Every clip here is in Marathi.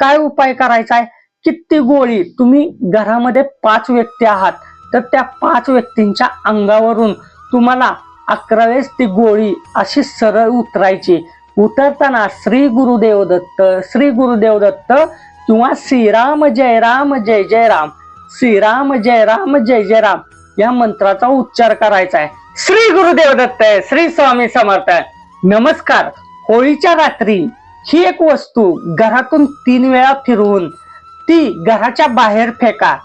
काय उपाय करायचा आहे किती गोळी? तुम्ही घरामध्ये पाच व्यक्ती आहात. तर त्या पाच व्यक्तींच्या अंगावरून तुम्हाला अकरा वेळेस ती गोळी अशी सरळ उतरायची. उतरताना श्री गुरुदेव दत्त श्री गुरुदेव दत्त किंवा श्रीराम जय राम जय जय राम श्रीराम जय राम जय जय राम या मंत्राचा उच्चार करायचा आहे श्री गुरुदेव दत्त श्री स्वामी समर्थ. नमस्कार. होळीच्या रात्री ही एक वस्तू घरातून तीन वेळा फिरवून ती घराच्या बाहेर फेका.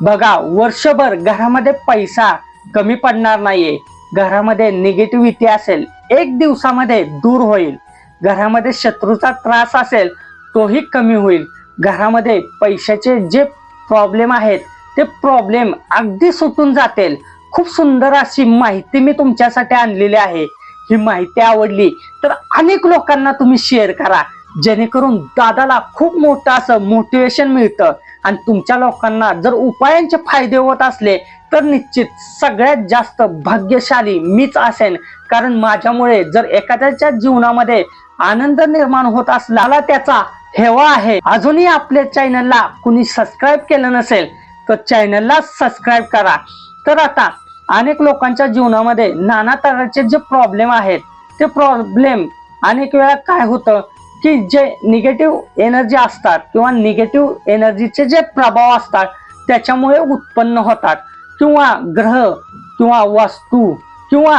बघा वर्षभर घरामध्ये पैसा कमी पडणार नाहीये. घरामध्ये निगेटिव्हिटी असेल एक दिवसामध्ये दूर होईल. घरामध्ये शत्रूचा त्रास असेल तोही कमी होईल. घरामध्ये पैशाचे जे प्रॉब्लेम आहेत ते प्रॉब्लेम अगदी सुटून जातील. खूप सुंदर अशी माहिती मी तुमच्यासाठी आणलेली आहे. ही माहिती आवडली तर अनेक लोकांना तुम्ही शेअर करा. जेणेकरून दादाला खूप मोठं असं मोटिवेशन मिळतं. आणि तुमच्या लोकांना जर उपायांचे फायदे होत असले तर निश्चित सगळ्यात जास्त भाग्यशाली मीच असेन. कारण माझ्यामुळे जर एखाद्याच्या जीवनामध्ये आनंद निर्माण होत असला त्याचा हेवा आहे. अजूनही आपल्या चॅनलला कुणी सबस्क्राईब केलं नसेल तर चॅनलला सबस्क्राईब करा. तर आता अनेक लोकांच्या जीवनामध्ये नाना तऱ्हेचे जे प्रॉब्लेम आहेत ते प्रॉब्लेम अनेक वेळा काय होतं की जे निगेटिव्ह एनर्जी असतात किंवा निगेटिव्ह एनर्जीचे जे प्रभाव असतात त्याच्यामुळे उत्पन्न होतात. किंवा ग्रह किंवा वास्तू किंवा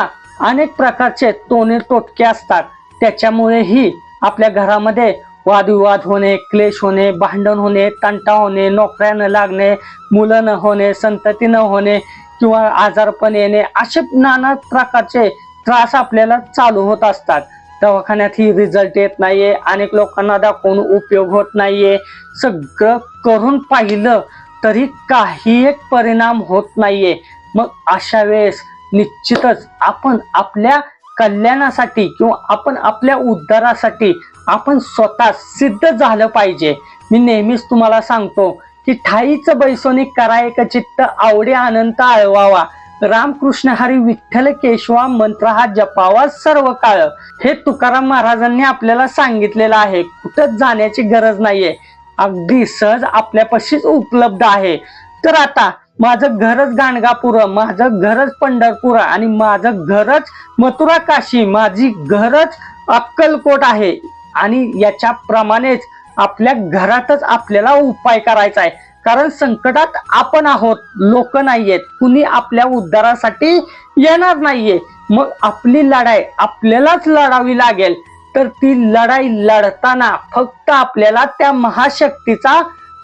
अनेक प्रकारचे तोने तोटके असतात. त्याच्यामुळेही आपल्या घरामध्ये वादविवाद होणे क्लेश होणे भांडण होणे तंटा होणे नोकऱ्या न लागणे मुलं न होणे संतती न होणे किंवा आजारपण येणे असे नाना प्रकारचे त्रास आपल्याला चालू होत असतात. दवाखान्यात ही रिझल्ट येत नाहीये अनेक लोकांना दाखवून उपयोग होत नाहीये. सगळं करून पाहिलं तरी काही एक परिणाम होत नाहीये. मग अशा वेळेस निश्चितच आपण आपल्या कल्याणासाठी किंवा आपण आपल्या उद्धारासाठी आपण स्वतः सिद्ध झालं पाहिजे. मी नेहमीच तुम्हाला सांगतो की ठाईच बैसोनी करा चित्त आवडे अनंत आळवावा. रामकृष्ण हरी विठ्ठल केशवा मंत्र हा जपावा सर्व काळ. हे तुकाराम महाराजांनी आपल्याला सांगितलेलं आहे. कुठंच जाण्याची गरज नाहीये. अगदी सहज आपल्यापाशीच उपलब्ध आहे. तर आता माझं घरच गाणगापूर माझं घरच पंढरपूर आणि माझं घरच मथुरा काशी माझी घरच अक्कलकोट आहे. आणि याच्याप्रमाणेच आपल्या घरातच आपल्याला उपाय करायचा आहे. कारण संकटात आपण आहोत लोक नाहीयेत. कुणी आपल्या उद्धारासाठी येणार नाहीये. मग आपली लढाई आपल्यालाच लढावी लागेल. तर ती लढाई लढताना फक्त आपल्याला त्या महाशक्तीचा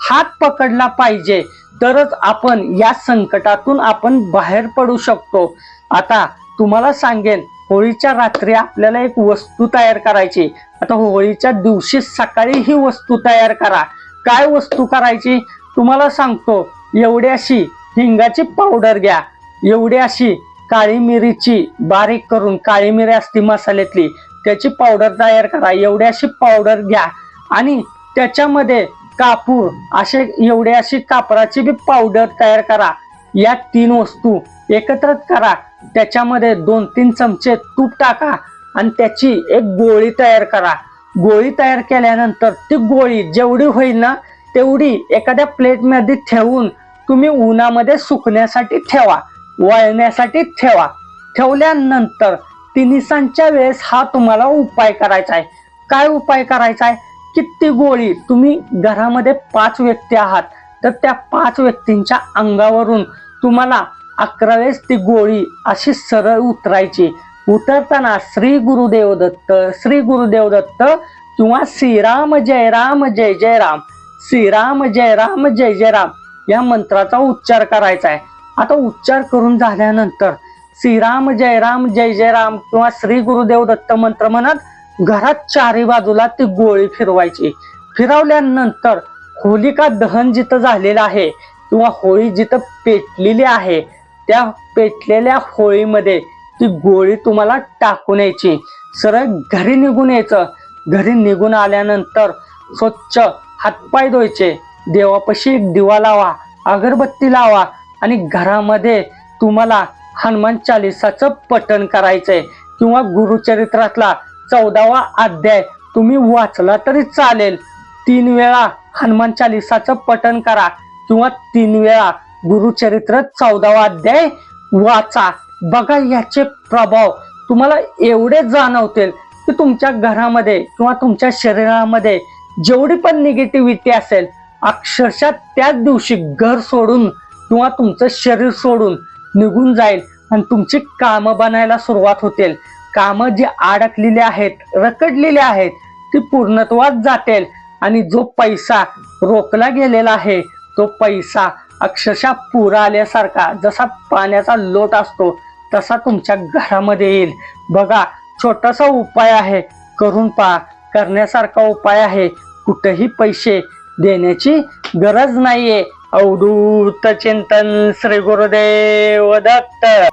हात पकडला पाहिजे. तरच आपण या संकटातून आपण बाहेर पडू शकतो. आता तुम्हाला सांगेन होळीच्या रात्री आपल्याला एक वस्तू तयार करायची. आता होळीच्या दिवशी सकाळी ही वस्तू तयार करा. काय वस्तू करायची? तुम्हाला सांगतो एवढी अशी हिंगाची पावडर घ्या. एवढी अशी काळी मिरीची बारीक करून काळी मिरी असती मसाल्यातली त्याची पावडर तयार करा. एवढी अशी पावडर घ्या. आणि त्याच्यामध्ये कापूर असे एवढे अशी कापराची बी पावडर तयार करा. या तीन वस्तू एकत्रच करा. त्याच्यामध्ये दोन तीन चमचे तूप टाका. आणि त्याची एक गोळी तयार करा. गोळी तयार केल्यानंतर ती गोळी जेवढी होईल ना तेवढी एखाद्या प्लेटमध्ये ठेवून तुम्ही उन्हामध्ये सुकण्यासाठी ठेवा वळण्यासाठी ठेवा. ठेवल्यानंतर तिनिसांच्या वेळेस हा तुम्हाला उपाय करायचा आहे. काय उपाय करायचा आहे? किती गोळी तुम्ही घरामध्ये पाच व्यक्ती आहात तर त्या पाच व्यक्तींच्या अंगावरून तुम्हाला अकरा वेळेस ती गोळी अशी सरळ उतरायची. उतरताना श्री गुरुदेव दत्त श्री गुरुदेव दत्त किंवा श्रीराम जय राम जय जय राम श्रीराम जय राम जय जय राम या मंत्राचा उच्चार करायचा आहे. आता उच्चार करून झाल्यानंतर श्रीराम जय राम जय जय राम किंवा श्री गुरुदेव दत्त मंत्र म्हणत घरात चारी बाजूला ती गोळी फिरवायची. फिरवल्यानंतर होलिका दहन जिथं झालेलं आहे किंवा होळी जिथं पेटलेली आहे त्या पेटलेल्या होळीमध्ये ती गोळी तुम्हाला टाकून यायची. सरळ घरी निघून यायचं. घरी निघून आल्यानंतर स्वच्छ हातपाय धुवायचे. देवापाशी एक दिवा लावा अगरबत्ती लावा आणि घरामध्ये तुम्हाला हनुमान चालिसाचं पठण करायचंय किंवा गुरुचरित्रातला चौदावा अध्याय तुम्ही वाचला तरी चालेल. तीन वेळा हनुमान चालिसाचं पठण करा किंवा तीन वेळा गुरुचरित्र चौदावा अध्याय वाचा. बघा याचे प्रभाव तुम्हाला एवढे जाणवतील की तुमच्या घरामध्ये किंवा तुमच्या शरीरामध्ये जेवढी पण निगेटिव्हिटी असेल अक्षरशः त्याच दिवशी घर सोडून किंवा तुमचं शरीर सोडून निघून जाईल आणि तुमची कामं बनायला सुरुवात होतील. कामं जी अडकलेली आहेत रकडलेली आहेत ती पूर्णत्वात जातील आणि जो पैसा रोखला गेलेला आहे तो पैसा अक्षरशः पुरा आल्यासारखा जसा पाण्याचा लोट असतो तसा तुमच्या घरामध्ये येईल. बघा छोटासा उपाय आहे. करून पहा. करण्यासारखा उपाय आहे. कुठेही पैसे देण्याची गरज नाहीये. अवधूत चिंतन श्री गुरुदेव दत्त.